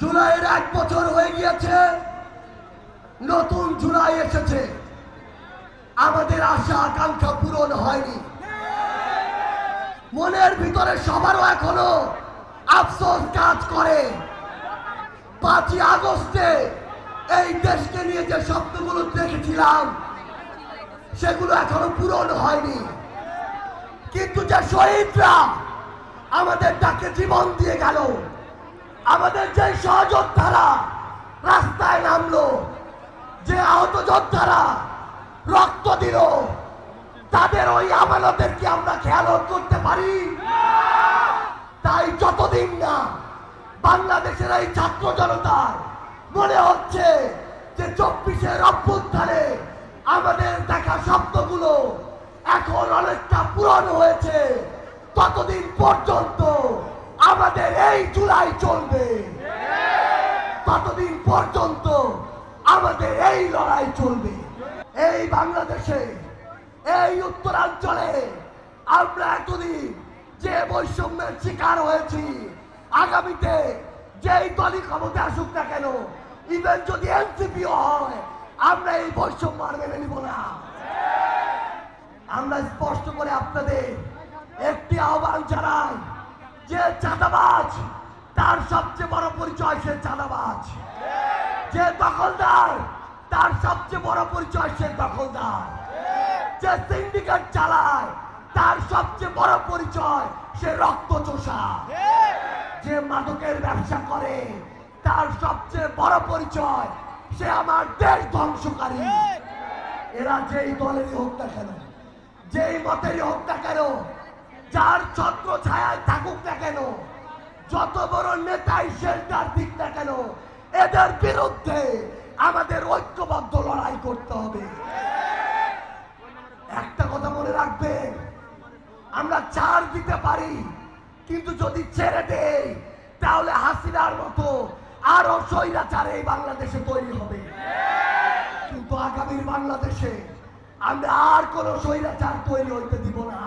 জুলাইয়ের এক বছর হয়ে গিয়েছে। নতুন জুলাই এসেছে। আমাদের আশা, আকাঙ্ক্ষা পূরণ হয়নি। মনের ভিতরে সবারও এখনও আফসোস কাজ করে। পাঁচই আগস্টে এই দেশকে নিয়ে যে স্বপ্নগুলো দেখেছিলাম, সেগুলো এখনও পূরণ হয়নি। কিন্তু যে শহীদরা আমাদের তাকে জীবন দিয়ে গেল আমাদের যে সহযোদ্ধারা রাস্তায় নামলো, যে আহত যোদ্ধারা রক্ত দিল, তাদের ওই আমানতের কি আমরা খেয়াল করতে পারি। তাই যতদিন না বাংলাদেশের এই ছাত্র জনতার মনে হচ্ছে যে চব্বিশের অভ্যুত্থানে আমাদের দেখা স্বপ্নগুলো এখন অনেকটা পূরণ হয়েছে, ততদিন পর্যন্ত আমাদের এই জুলাই চলবে। ততদিন পর্যন্ত আমাদের এই লড়াই চলবে। এই বাংলাদেশে, এই উত্তরাঞ্চলে আমরা এতদিন যে বৈষম্যের শিকার হয়েছি, আগামীতে যেই দলই ক্ষমতা আসুক না কেন ইভেন যদি এনসিপিও হয়, আমরা এই বৈষম্য আর মেনে নিব না। আমরা স্পষ্ট করে আপনাদের একটি আহ্বান জানাই যে চাঁদাবাজ, তার সবচেয়ে বড় পরিচয় সে চাঁদাবাজ। যে দখলদার, তার সবচেয়ে বড় পরিচয় সে দখলদার। যে সিন্ডিকেট চালায়, তার সবচেয়ে বড় পরিচয় সে রক্ত চোষা যে মাদকের ব্যবসা করে, তার সবচেয়ে বড় পরিচয় সে আমার দেশ ধ্বংসকারী। এরা যেই দলেরই হোক না কেন, যেই মতেরই হোক না কেন যার ছত্র ছায়ায় থাকুক না কেন, যত বড় নেতাই শেল্টার দিক না কেন, এদের বিরুদ্ধে আমাদের ঐক্যবদ্ধ লড়াই করতে হবে। একটা কথা মনে রাখবেন, আমরা চার দিতে পারি, কিন্তু যদি ছেড়ে দেই, তাহলে হাসিনার মতো আরও স্বৈরাচার এই বাংলাদেশে তৈরি হবে। কিন্তু আগামীর বাংলাদেশে আমরা আর কোন স্বৈরাচার তৈরি হইতে দিব না।